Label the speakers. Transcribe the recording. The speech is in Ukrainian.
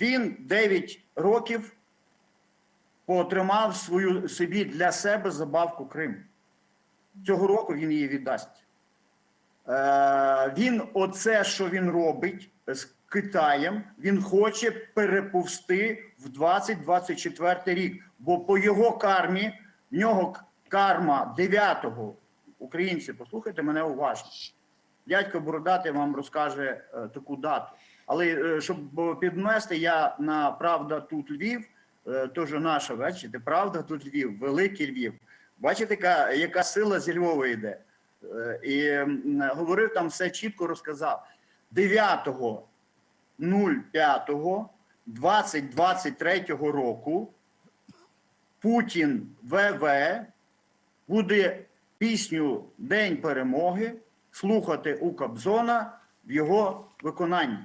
Speaker 1: Він 9 років поотримав свою собі для себе забавку Крим. Цього року він її віддасть. Е, він оце, що він робить з Китаєм, він хоче переповсти в 2024 рік. Бо по його кармі, в нього карма 9-го. Українці, послухайте мене уважно. Дядько Бородатий вам розкаже е, таку дату. Але е, щоб підмести, я на Правда тут Львів, е, теж наша, бачите, Правда тут Львів, великий Львів. Бачите, яка, яка сила зі Львова йде. І говорив там все чітко розказав. 9.05.2023 року Путін ВВ буде пісню День перемоги слухати у Кобзона в його виконанні.